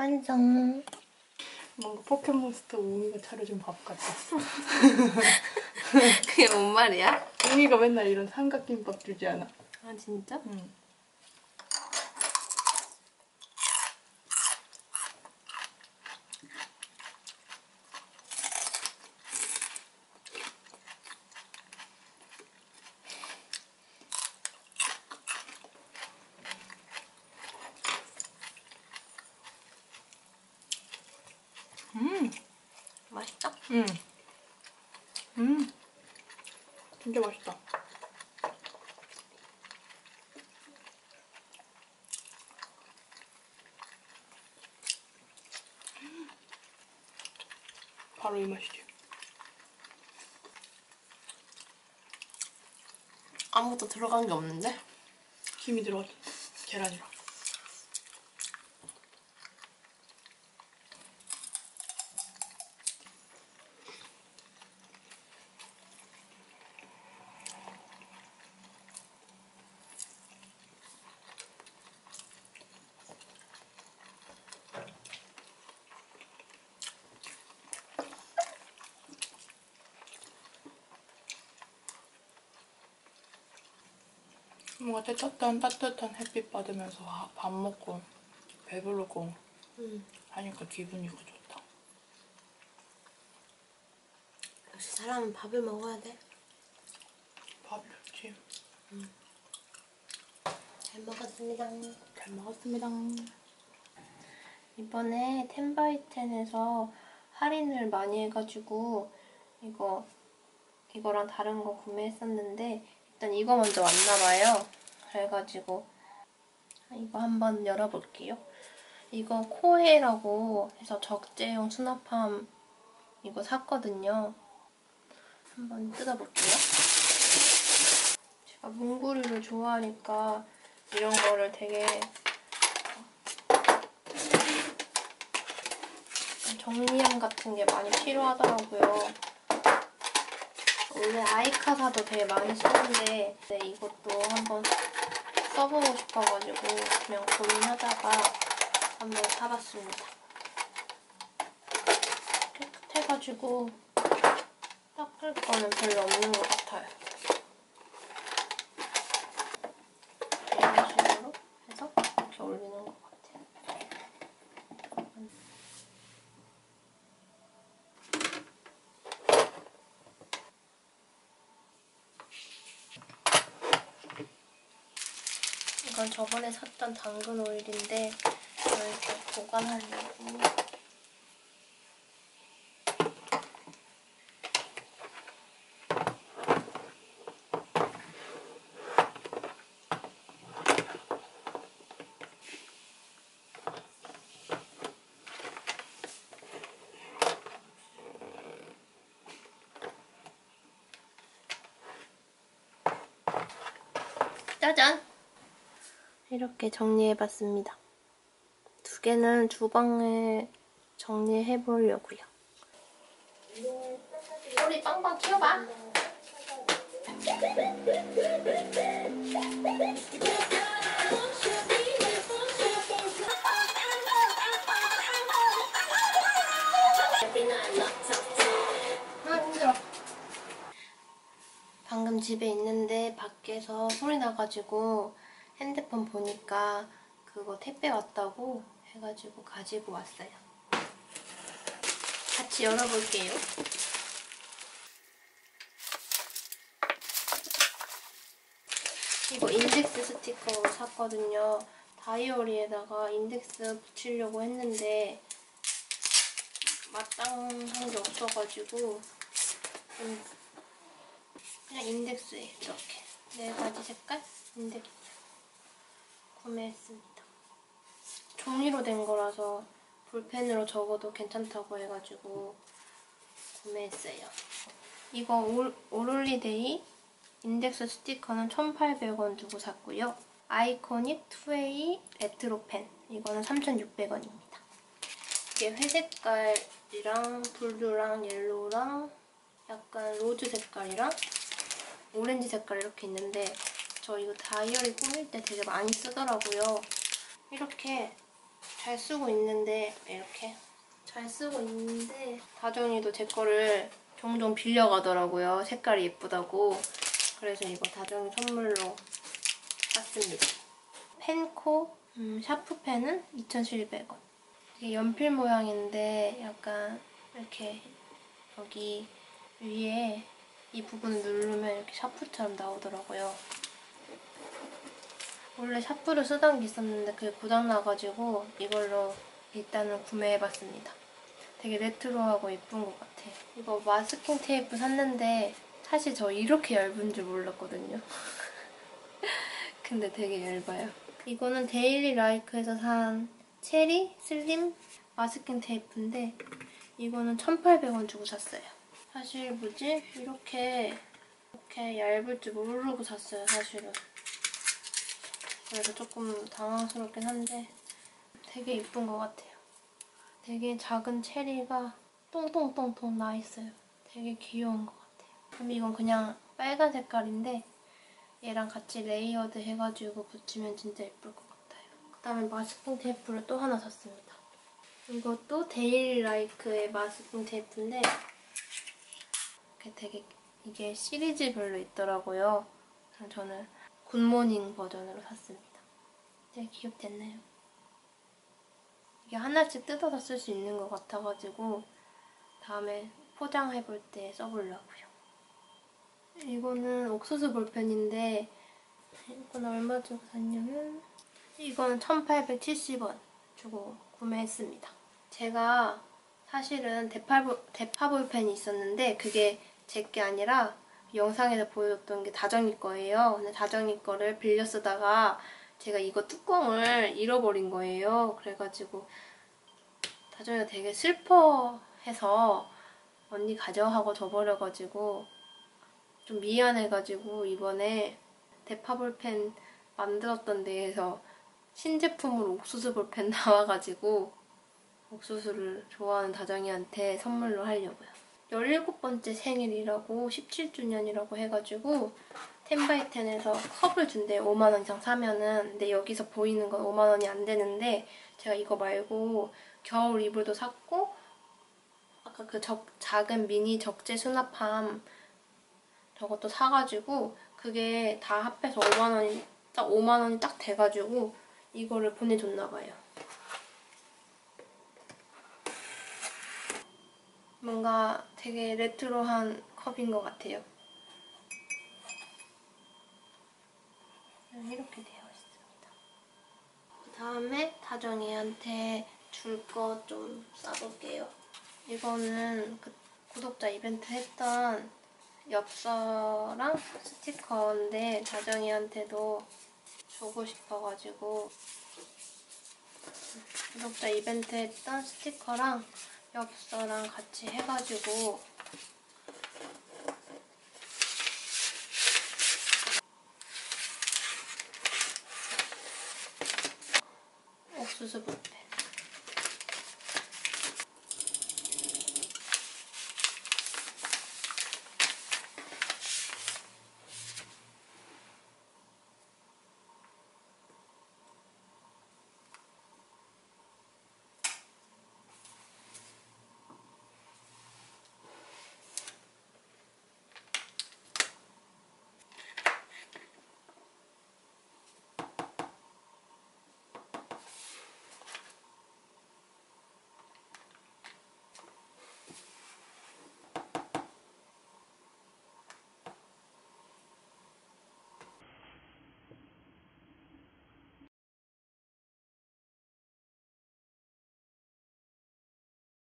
완성. 뭔가 포켓몬스터 웅이가 차려준 밥 같아. 그게 뭔 말이야? 웅이가 맨날 이런 삼각김밥 주지 않아? 아 진짜? 응. 음, 맛있다. 음, 음, 진짜 맛있다. 바로 이 맛이지. 아무것도 들어간 게 없는데? 김이 들어갔어. 계란이랑. 뭔가 따뜻한 따뜻한 햇빛 받으면서 아, 밥 먹고 배부르고 응. 하니까 기분이가 좋다. 역시 사람은 밥을 먹어야 돼. 밥이 좋지. 잘 먹었습니다. 잘 먹었습니다. 이번에 텐바이텐에서 할인을 많이 해가지고 이거 이거랑 다른 거 구매했었는데 일단 이거 먼저 왔나봐요. 그래가지고 이거 한번 열어볼게요. 이거 코에라고 해서 적재용 수납함 이거 샀거든요. 한번 뜯어볼게요. 제가 문구류를 좋아하니까 이런 거를 되게 정리함 같은 게 많이 필요하더라고요. 원래 아이카사도 되게 많이 쓰는데 네, 이것도 한번 써보고 싶어가지고 그냥 고민하다가 한번 사봤습니다. 깨끗해가지고 닦을 거는 별로 없는 것 같아요. 이런 식으로 해서 이렇게 올리는 것 같아요. 저번에 샀던 당근 오일인데 이렇게 보관하려고 짜잔! 이렇게 정리해봤습니다. 두 개는 주방에 정리해보려고요. 소리 빵빵 키워봐. 방금 집에 있는데 밖에서 소리 나가지고 핸드폰 보니까 그거 택배 왔다고 해가지고 가지고 왔어요. 같이 열어볼게요. 이거 인덱스 스티커로 샀거든요. 다이어리에다가 인덱스 붙이려고 했는데 마땅한 게 없어가지고 음, 그냥 인덱스에 이렇게 네 가지 색깔 인덱스 구매했습니다. 종이로 된 거라서 볼펜으로 적어도 괜찮다고 해가지고 구매했어요. 이거 올, 오롤리데이 인덱스 스티커는 1,800원 주고 샀고요. 아이코닉 2A 레트로 펜 이거는 3,600원입니다. 이게 회색깔이랑 블루랑 옐로우랑 약간 로즈 색깔이랑 오렌지 색깔 이렇게 있는데 저 이거 다이어리 꾸밀 때 되게 많이 쓰더라고요. 이렇게 잘 쓰고 있는데 이렇게 잘 쓰고 있는데 다정이도 제 거를 종종 빌려가더라고요. 색깔이 예쁘다고. 그래서 이거 다정이 선물로 샀습니다. 펜코 음, 샤프펜은 2,700원. 이게 연필 모양인데 약간 이렇게 여기 위에 이 부분을 누르면 이렇게 샤프처럼 나오더라고요. 원래 샤프를 쓰던 게 있었는데 그게 고장나가지고 이걸로 일단은 구매해봤습니다. 되게 레트로하고 예쁜 것 같아요. 이거 마스킹 테이프 샀는데 사실 저 이렇게 얇은 줄 몰랐거든요. 근데 되게 얇아요. 이거는 데일리 라이크에서 산 체리 슬림 마스킹 테이프인데 이거는 1,800원 주고 샀어요. 사실 뭐지? 이렇게 이렇게 얇을 줄 모르고 샀어요, 사실은. 그래서 조금 당황스럽긴 한데 되게 이쁜 것 같아요. 되게 작은 체리가 똥똥똥똥 나 있어요. 되게 귀여운 것 같아요. 그럼 이건 그냥 빨간 색깔인데 얘랑 같이 레이어드 해가지고 붙이면 진짜 예쁠 것 같아요. 그다음에 마스킹 테이프를 또 하나 샀습니다. 이것도 데일리 라이크의 마스킹 테이프인데 이렇게 되게 이게 시리즈별로 있더라고요. 그래서 저는 굿모닝 버전으로 샀습니다. 되게 귀엽지 않나요? 이게 하나씩 뜯어서 쓸 수 있는 것 같아가지고 다음에 포장해볼 때 써보려고요. 이거는 옥수수 볼펜인데 이건 얼마 주고 샀냐면 이거는 1870원 주고 구매했습니다. 제가 사실은 대파, 볼- 대파 볼펜이 있었는데 그게 제 게 아니라 영상에서 보여줬던 게 다정이 거예요. 근데 다정이 거를 빌려 쓰다가 제가 이거 뚜껑을 잃어버린 거예요. 그래가지고 다정이가 되게 슬퍼해서 언니 가져하고 줘버려가지고 좀 미안해가지고 이번에 대파 볼펜 만들었던 데에서 신제품으로 옥수수 볼펜 나와가지고 옥수수를 좋아하는 다정이한테 선물로 하려고요. 17번째 생일이라고 17주년이라고 해가지고 텐바이텐에서 컵을 준대요. 5만원 이상 사면은. 근데 여기서 보이는 건 5만원이 안 되는데 제가 이거 말고 겨울 이불도 샀고 아까 그 적, 작은 미니 적재 수납함 저것도 사가지고 그게 다 합해서 5만원이 딱 5만원이 딱 돼가지고 이거를 보내줬나봐요. 뭔가 되게 레트로한 컵인 것 같아요. 이렇게 되어 있습니다. 그 다음에 다정이한테 줄 거 좀 싸볼게요. 이거는 그 구독자 이벤트 했던 엽서랑 스티커인데 다정이한테도 주고 싶어가지고 구독자 이벤트 했던 스티커랑 엽서랑 같이 해가지고. 옥수수 붓대